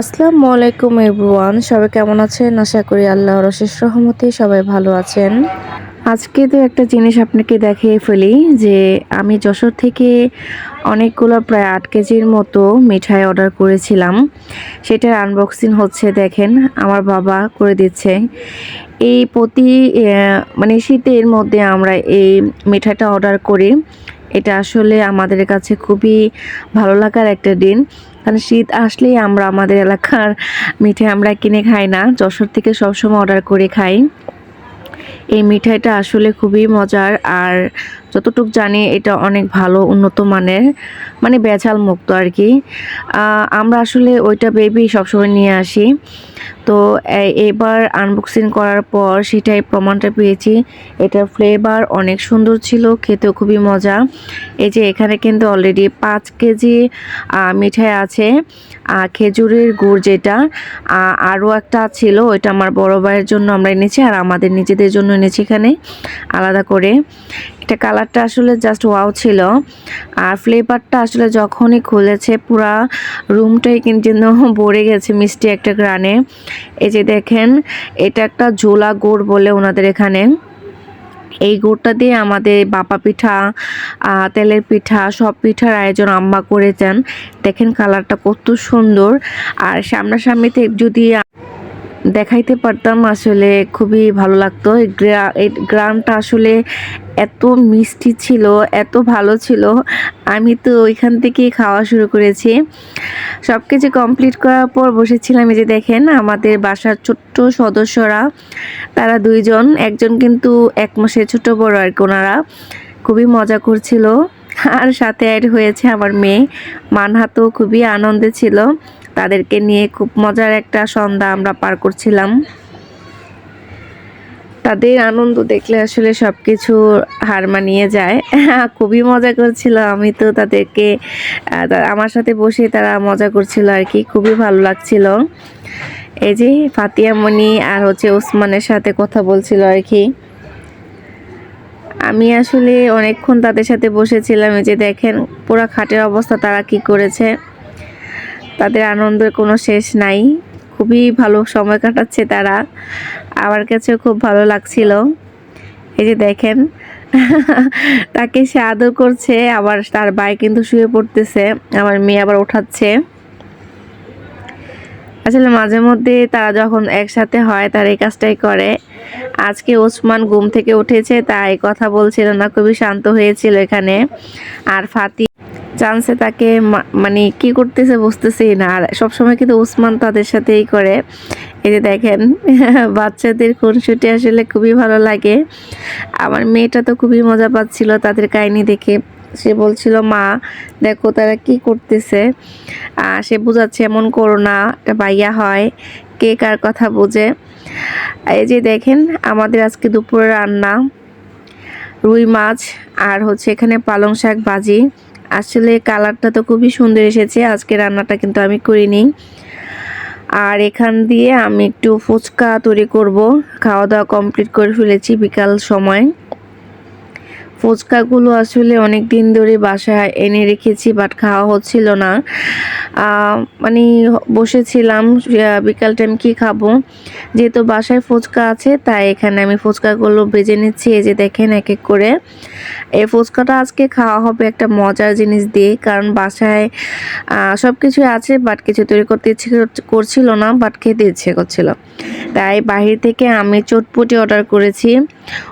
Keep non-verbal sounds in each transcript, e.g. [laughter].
আসসালামু আলাইকুম এভরিওয়ান, সবাই কেমন আছেন? আশা করি আল্লাহর অশেষ রহমতে সবাই ভালো আছেন। আজকে তো একটা জিনিস আপনাকে দেখিয়ে ফেলি, যে আমি যশোর থেকে অনেকগুলো প্রায় আট কেজির মতো মিঠাই অর্ডার করেছিলাম। সেটার আনবক্সিং হচ্ছে, দেখেন, আমার বাবা করে দিচ্ছে। এই প্রতি মানে শীতের মধ্যে আমরা এই মিঠাইটা অর্ডার করি। এটা আসলে আমাদের কাছে খুবই ভালো লাগার একটা দিন। কারণ শীত আসলেই আমরা আমাদের এলাকার মিঠাই আমরা কিনে খাই না। যশোর থেকে সবসময় অর্ডার করে খাই। এই মিঠাইটা আসলে খুবই মজার। আর যতটুক জানি এটা অনেক ভালো, উন্নত মানের মানে বেচাল মুক্ত আর কি। আমরা আসলে ওইটা বেবি সবসময় নিয়ে আসি। তো এবার আনবক্সিং করার পর সেটাই প্রমাণটা পেয়েছি। এটার ফ্লেভার অনেক সুন্দর ছিল, খেতেও খুবই মজা। এই যে এখানে কিন্তু অলরেডি পাঁচ কেজি মিঠাই আছে খেজুরের গুড় যেটা আরও একটা ছিল, ওইটা আমার বড় ভাইয়ের জন্য আমরা এনেছি আর আমাদের নিজেদের জন্য এনেছি এখানে, আলাদা করে। এটা কালারটা আসলে জাস্ট ওয়াও ছিল। আর ফ্লেভারটা আসলে যখনই খুলেছে পুরা রুমটাই কিন্তু ভরে গেছে মিষ্টি একটা গ্রানে এই যে দেখেন, এটা একটা ঝোলা গোড় বলে ওনাদের এখানে। এই গুড়টা দিয়ে আমাদের বাপা পিঠা তেলের পিঠা, সব পিঠার আয়োজন আম্মা করেছেন। দেখেন কালারটা কত সুন্দর। আর সামনাসামনিতে যদি দেখাইতে পারতাম আসলে খুবই ভালো লাগতো। এই গ্রামটা আসলে এত মিষ্টি ছিল, এত ভালো ছিল। আমি তো ওইখান থেকেই খাওয়া শুরু করেছি। সব কিছু কমপ্লিট করার পর বসেছিলাম এই যে দেখেন আমাদের বাসার ছোট্ট সদস্যরা। তারা দুইজন, একজন কিন্তু এক মাসের ছোট বড় আর কি ওনারা। খুবই মজা করছিল। আর সাথে অ্যাড হয়েছে আমার মেয়ে। মানহাতও খুবই আনন্দে ছিল। তাদেরকে নিয়ে খুব মজার একটা সন্ধ্যা আমরা পার করছিলাম। তাদের আনন্দ দেখলে আসলে সব কিছু হার মানিয়ে যায়। [laughs] খুবই মজা করছিল। আমি তো তাদেরকে আমার সাথে বসে তারা মজা করছিল আর কি। খুবই ভালো লাগছিল। এই যে ফাতিয়া মনি আর হচ্ছে ওসমানের সাথে কথা বলছিল আর কি। আমি আসলে অনেকক্ষণ তাদের সাথে বসেছিলাম। এই যে দেখেন পুরো খাটের অবস্থা তারা কি করেছে। তাদের আনন্দের কোনো শেষ নাই। খুবই ভালো সময় কাটাচ্ছে তারা। আমার কাছেও খুব ভালো লাগছিল। এই যে দেখেন, [laughs] তাকে সে আদর করছে, আবার তার ভাই কিন্তু শুয়ে পড়তেছে, আমার মেয়ে আবার ওঠাচ্ছে। আসলে মাঝে মধ্যে তারা যখন একসাথে হয়, তার এই কাজটাই করে। আজকে ওসমান ঘুম থেকে উঠেছে, তাই কথা বলছিল না, খুবই শান্ত হয়েছিল এখানে। আর ফাতি চান্সে তাকে মানে কি করতেছে বুঝতেছি না। আর সবসময় কিন্তু ওসমান তাদের সাথেই করে। এই যে দেখেন, [laughs] বাচ্চাদের খুনসুটি আসলে খুবই ভালো লাগে। আমার মেয়েটা তো খুবই মজা পাচ্ছিল তাদের কাহিনি দেখে। সে বলছিল, মা, দেখো তারা কি করতেছে। সে বোঝাচ্ছে এমন করো না ভাইয়া হয়। কে কার কথা বোঝে? এই যে দেখেন, আমাদের আজকে দুপুরে রান্না। রুই মাছ আর হচ্ছে এখানে পালং শাক ভাজি। আসলে কালারটা তো খুবই সুন্দর এসেছে। আজকে রান্নাটা কিন্তু আমি করিনি। আর এখান দিয়ে আমি একটু ফুচকা তৈরি করব। খাওয়া দাওয়া কমপ্লিট করে ফেলেছি বিকাল সময়। ফুচকাগুলো আসলে অনেক দিন ধরে বাসায় এনে রেখেছি বাট খাওয়া হচ্ছিল না। মানে বসেছিলাম বিকাল টাইম কি খাব? যেহেতু বাসায় ফুচকা আছে, তাই এখানে আমি ফুচকাগুলো বেজে নিচ্ছি, এই যে দেখেন এক এক করে। এই ফুচকাটা আজকে খাওয়া হবে একটা মজার জিনিস দিয়ে, কারণ বাসায় সব কিছু আছে বাট কিছু তৈরি করতে ইচ্ছে কর- করছিল না বাট খেতে ইচ্ছে করছিল। তাই বাহির থেকে আমি চটপটি অর্ডার করেছি।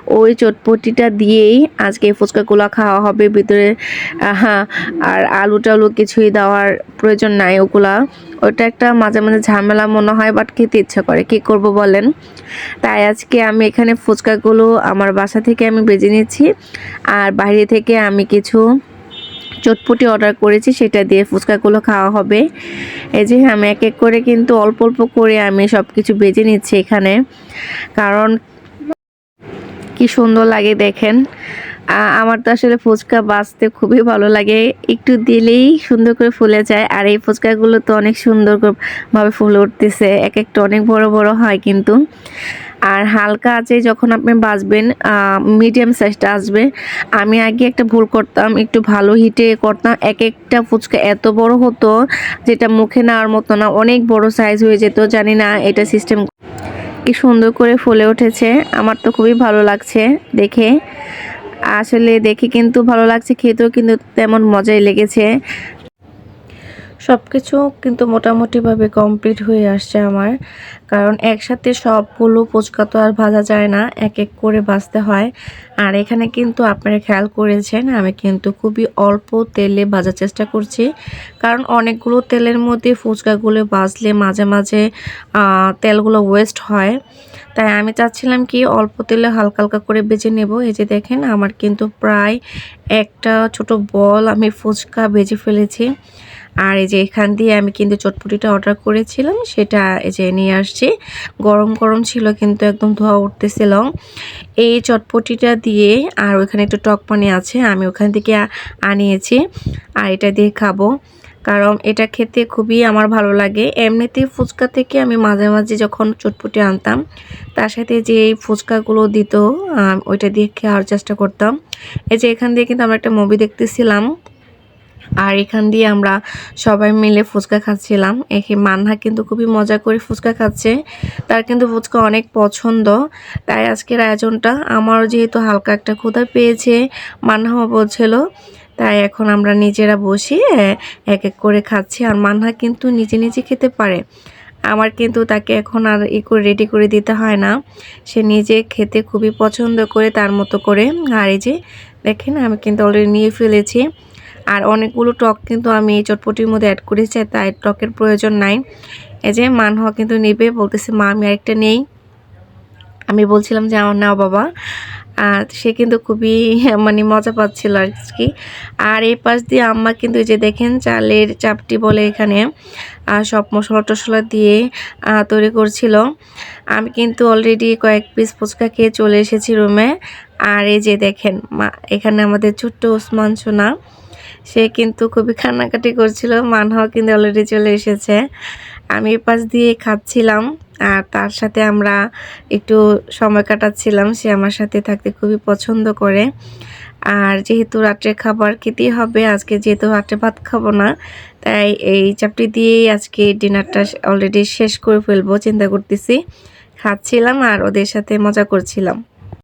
ওই চটপটিটা দিয়েই আজকে ফুচকাগুলো খাওয়া হবে, ভিতরে হ্যাঁ আর আলু টালু কিছুই দেওয়ার প্রয়োজন নাই ওগুলা। ওটা একটা মাঝে মাঝে ঝামেলা মনে হয় বাট খেতে ইচ্ছা করে। কি করব বলেন? তাই আজকে আমি এখানে ফুচকাগুলো আমার বাসা থেকে আমি বেজে নিচ্ছি আর বাইরে থেকে আমি কিছু চটপটি অর্ডার করেছি, সেটা দিয়ে ফুচকাগুলো খাওয়া হবে। এই যে আমি এক এক করে কিন্তু অল্প অল্প করে আমি সব কিছু বেজে নিচ্ছি এখানে, কারণ কি সুন্দর লাগে দেখেন। আমার তো আসলে ফুচকা বাঁচতে খুবই ভালো লাগে। একটু দিলেই সুন্দর করে ফুলে যায়। আর এই ফুচকাগুলো তো অনেক সুন্দর ভাবে ফুলে উঠতেছে। এক একটা অনেক বড় বড় হয় কিন্তু। আর হালকা আছে যখন আপনি বাজবেন মিডিয়াম সাইজটা আসবে, আমি আগে একটা ভুল করতাম, একটু ভালো হিটে করতাম। এক একটা ফুচকা এত বড় হতো, যেটা মুখে নেওয়ার মতো না, অনেক বড় সাইজ হয়ে যেত, জানি না এটা সিস্টেম কি সুন্দর করে ফুলে উঠেছে। আমার তো খুবই ভালো লাগছে দেখে। আসলে দেখে কিন্তু ভালো লাগছে, খেতেও কিন্তু তেমন মজাই লেগেছে। সব কিছু কিন্তু মোটামুটিভাবে কমপ্লিট হয়ে আসছে আমার। কারণ একসাথে সবগুলো ফুচকা তো আর ভাজা যায় না এক এক করে ভাজতে হয়। আর এখানে কিন্তু আপনারা খেয়াল করেছেন, আমি কিন্তু খুবই অল্প তেলে ভাজার চেষ্টা করছি। কারণ অনেকগুলো তেলের মধ্যে ফুচকাগুলো ভাজলে মাঝে মাঝে তেলগুলো ওয়েস্ট হয়। তাই আমি চাচ্ছিলাম কি অল্প তেলে হালকা হালকা করে বেজে নেব। এই যে দেখেন, আমার কিন্তু প্রায় একটা ছোট বল আমি ফুচকা বেজে ফেলেছি। আর এই যে এখান দিয়ে আমি কিন্তু চটপটিটা অর্ডার করেছিলাম, সেটা এই যে নিয়ে আসছি। গরম গরম ছিল কিন্তু একদম ধোয়া উঠতেছিল। এই চটপটিটা দিয়ে আর ওখানে একটু টক পানি আছে, আমি ওখান থেকে আনিয়েছি। আর এটা দিয়ে খাব। কারণ এটা খেতে খুবই আমার ভালো লাগে। এমনিতে ফুচকা থেকে আমি মাঝে মাঝে যখন চটপটি আনতাম, তার সাথে যে এই ফুচকাগুলো দিত ওইটা দিয়ে খাওয়ার চেষ্টা করতাম। এই যে এখান দিয়ে কিন্তু আমরা একটা মুভি দেখতেছিলাম, আর এখান দিয়ে আমরা সবাই মিলে ফুচকা খাচ্ছিলাম। একে মান্না কিন্তু খুবই মজা করে ফুচকা খাচ্ছে, তার কিন্তু ফুচকা অনেক পছন্দ। তাই আজকের আয়োজনটা, আমারও যেহেতু হালকা একটা ক্ষুধা পেয়েছে মান্নাও বলছিল তাই এখন আমরা নিজেরা বসে এক এক করে খাচ্ছি আর মান্না কিন্তু নিজে নিজে খেতে পারে। আমার কিন্তু তাকে এখন আর ই করে রেডি করে দিতে হয় না। সে নিজে খেতে খুবই পছন্দ করে তার মতো করে। আর এই যে দেখেন আমি কিন্তু অলরেডি নিয়ে ফেলেছি। আর অনেকগুলো টক কিন্তু আমি এই চটপটির মধ্যে অ্যাড করেছি তাই টকের প্রয়োজন নাই। এই যে মানহ কিন্তু নেবে, বলতেছে, মা, আমি আরেকটা নেই। আমি বলছিলাম যে, আমার না বাবা। সে কিন্তু খুবই মানে মজা পাচ্ছিল আর কি। আর এই পাশ দিয়ে আম্মা কিন্তু যে দেখেন চালের চাপটি বলে এখানে সব মশলা টশলা দিয়ে তৈরি করছিল। আমি কিন্তু অলরেডি কয়েক পিস ফুচকা খেয়ে চলে এসেছি রুমে আর এই যে দেখেন, মা, এখানে আমাদের ছোট্ট ওসমান সোনা, সে কিন্তু খুবই কান্নাকাটি করছিল। মানহাও কিন্তু অলরেডি চলে এসেছে। আমি পাশ দিয়ে খাচ্ছিলাম, আর তার সাথে আমরা একটু সময় কাটাচ্ছিলাম। সে আমার সাথে থাকতে খুবই পছন্দ করে। আর যেহেতু রাত্রে খাবার খেতেই হবে, আজকে যেহেতু রাত্রে ভাত খাব না, তাই এই চাপটি দিয়েই আজকে ডিনারটা অলরেডি শেষ করে ফেলব, চিন্তা করতেছি। খাচ্ছিলাম আর ওদের সাথে মজা করছিলাম।